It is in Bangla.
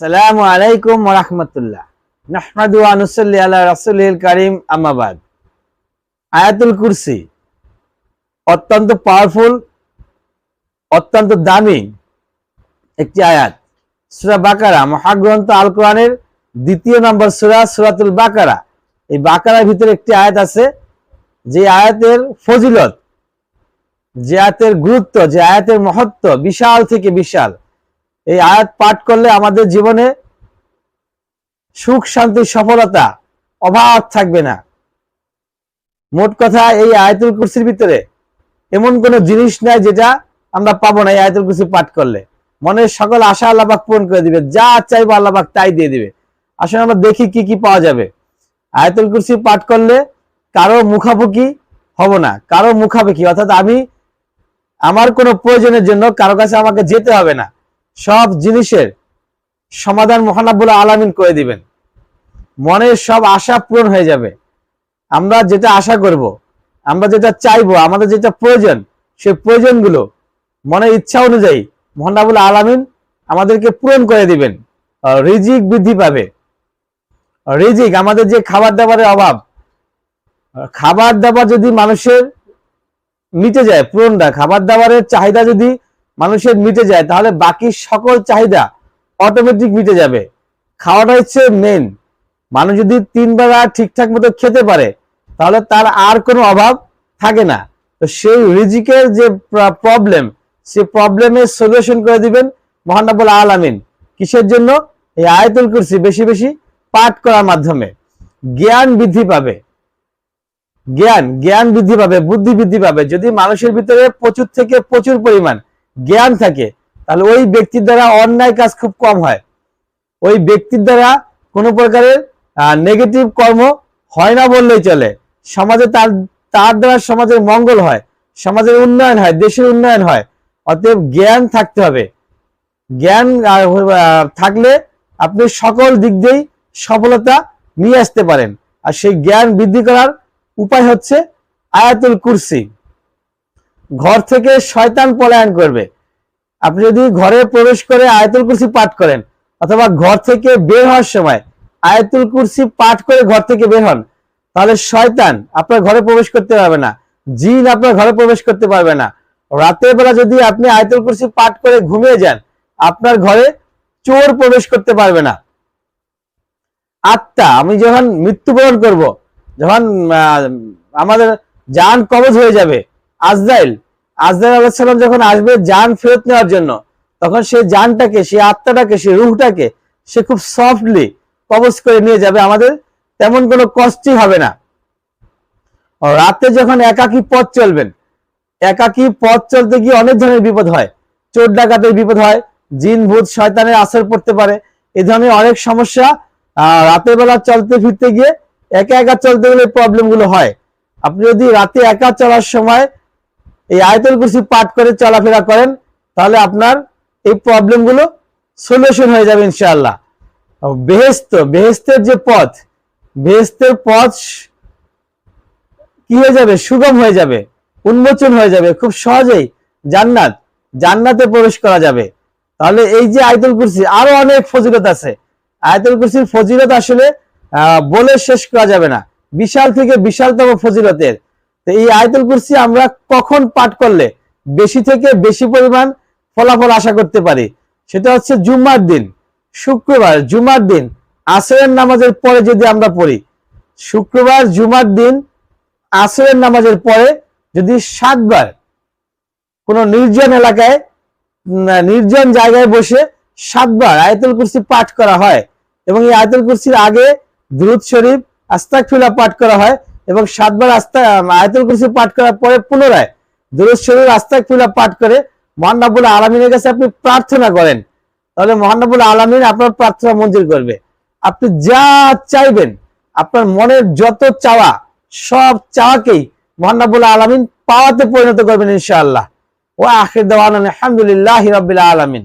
সালামু আলাইকুম রহমতুল্লাহ। নাহমাদু আনুসাল্লি আলা রাসূলিল কারীম আম্মাবাদ আয়াতুল কুরসি অত্যন্ত পাওয়ারফুল অত্যন্ত দামি একটি আয়াত। সূরা বাকারা, মহাগ্রন্থ আল কোরআনের দ্বিতীয় নম্বর সূরা, সূরাতুল বাকারা। এই বাকারার ভিতরে একটি আয়াত আছে, যে আয়াতের ফজিলত, যে আয়াতের গুরুত্ব, যে আয়াতের মহত্ব বিশাল থেকে বিশাল। এই আয়াত পাঠ করলে আমাদের জীবনে সুখ, শান্তি, সফলতা, অভাব থাকবে না। মোট কথা, এই আয়াতুল কুরসির ভিতরে এমন কোন জিনিস নাই যেটা আমরা পাবো না এই আয়াতুল কুরসি পাঠ করলে। মনের সকল আশা আল্লাহবাক পূরণ করে দিবে। যা চাইব আল্লাহবাক তাই দিয়ে দিবে। আসলে আমরা দেখি কি কি পাওয়া যাবে। আয়াতুল কুরসি পাঠ করলে কারও মুখাপুখি হব না, কারও মুখাপুখি অর্থাৎ আমি, আমার কোনো প্রয়োজনের জন্য কারও কাছে আমাকে যেতে হবে না। সব জিনিসের সমাধান মহানাবুল আলামিন করে দিবেন। মনের সব আশা পূরণ হয়ে যাবে। আমরা যেটা আশা করব, আমরা যেটা চাইব, আমাদের যেটা প্রয়োজন, সেই প্রয়োজনগুলো মনের ইচ্ছা অনুযায়ী মহানাবুল আলামিন আমাদেরকে পূরণ করে দিবেন। রিজিক বৃদ্ধি পাবে। রিজিক, আমাদের যে খাবার দাবারের অভাব খাবার দাবার যদি মানুষের মিটে যায় পূরণটা খাবার দাবারের চাহিদা যদি মানুষের মিটে যায়, তাহলে বাকি সকল চাহিদা অটোমেটিক মিটে যাবে। খাওয়াটা হচ্ছে মেন মানুষ যদি তিন বেলা ঠিকঠাক মতো খেতে পারে, তাহলে তার আর কোনো অভাব থাকে না। তো সেই রিজিকের যে প্রবলেম সেই প্রবলেমের সলিউশন করে দিবেন মহানবুল আলামিন। কিসের জন্য? এই আয়তুল কুরসি বেশি বেশি পাঠ করার মাধ্যমে। জ্ঞান বৃদ্ধি পাবে। জ্ঞান জ্ঞান বৃদ্ধি পাবে, বুদ্ধি বৃদ্ধি পাবে। যদি মানুষের ভিতরে প্রচুর থেকে প্রচুর পরিমাণ জ্ঞান থাকে, তাহলে ওই ব্যক্তির দ্বারা অন্যায় কাজ খুব কম হয়। ওই ব্যক্তির দ্বারা কোনো প্রকারের নেগেটিভ কর্ম হয় না বললেই চলে। সমাজে তার তার দ্বারা সমাজের মঙ্গল হয়, সমাজের উন্নয়ন হয়, দেশের উন্নয়ন হয়। অতএব জ্ঞান থাকতে হবে। জ্ঞান থাকলে আপনি সকল দিক দিয়েই সফলতা নিয়ে আসতে পারেন। আর সেই জ্ঞান বৃদ্ধি করার উপায় হচ্ছে আয়াতুল কুরসি। ঘর থেকে শয়তান পলায়ন করবে। আপনি যদি ঘরে প্রবেশ করে আয়াতুল কুরসি পাঠ করেন, অথবা ঘর থেকে বের হওয়ার সময় আয়তুল কুরসি পাঠ করে ঘর থেকে বের হন, তাহলে শয়তান আপনার ঘরে প্রবেশ করতে পারবে না, জিন আপনার ঘরে প্রবেশ করতে পারবে না। রাতের বেলা যদি আপনি আয়াতুল কুরসি পাঠ করে ঘুমিয়ে যান, আপনার ঘরে চোর প্রবেশ করতে পারবে না। আত্মা, আমি যখন মৃত্যুবরণ করব, যখন আমাদের জান কবজ হয়ে যাবে আজরাইল আজরাইল আলাইসাল্লাম যখন আসবে যান ফেরত নেওয়ার জন্য, তখন সে যানটাকে সে আত্মাটাকে, সে রুহটাকে সে খুব সফটলি কবজ করে নিয়ে যাবে আমাদের, তেমন কোনো কষ্টই হবে না। রাতে যখন একাকী পথ চলবেন, একাকী পথ চলতে গিয়ে অনেক ধরনের বিপদ হয়। চোর ডাকাতের বিপদ হয়, জিন, ভূত, শয়তানের আসর পড়তে পারে। এ ধরনের অনেক সমস্যা রাতের বেলা চলতে ফিরতে গিয়ে একা একা চলতে গেলে প্রবলেমগুলো হয়। আপনি যদি রাতে একা চলার সময় এই আয়তল কুরসি পাঠ করে চলাফেরা করেন, তাহলে আপনার এই প্রবলেমগুলো সলিউশন হয়ে যাবে ইনশাআল্লাহ। বেহেস্ত বেহেস্তের যে পথ বেহেস্তের পথ কি হয়ে যাবে? সুগম হয়ে যাবে, উন্মোচন হয়ে যাবে, খুব সহজেই জান্নাত, জান্নাতে প্রবেশ করা যাবে। তাহলে এই যে আয়তুল কুরসি, আরও অনেক ফজিলত আছে। আয়তুল কুরসির ফজিলত আসলে বলে শেষ করা যাবে না। বিশাল থেকে বিশালতম ফজিলতের। তো এই আয়তুল কুরসি আমরা কখন পাঠ করলে বেশি থেকে বেশি পরিমাণ ফলাফল আশা করতে পারি? সেটা হচ্ছে জুম্মার দিন, শুক্রবার জুমার দিন, আসরের নামাজের পরে যদি আমরা পড়ি, শুক্রবার জুমার দিন, আসরের নামাজের পরে যদি সাতবার কোনো নির্জন এলাকায় নির্জন জায়গায় বসে সাতবার আয়তুল কুরসি পাঠ করা হয় এবং এই আয়তুল কুরসির আগে দ্রুত শরীফ আস্তাকফিলা পাঠ করা হয় এবং সাতবার আস্তা আয়তুল কুরসি পাঠ করার পরে পুনরায় দ্রুত শরীফ আস্তাকফিলা পাঠ করে মহানবুল আলমিনের কাছে আপনি প্রার্থনা করেন। তাহলে মহানবুল আলমিন আপনার প্রার্থনা মঞ্জুর করবে। আপনি যা চাইবেন, আপনার মনের যত চাওয়া, সব চাওয়াকেই মহানবুল আলমিন পাওয়াতে পরিণত করবেন ইনশাআল্লাহ। ও আখির দেওয়ান আলহামদুলিল্লাহ রবিল আলমিন।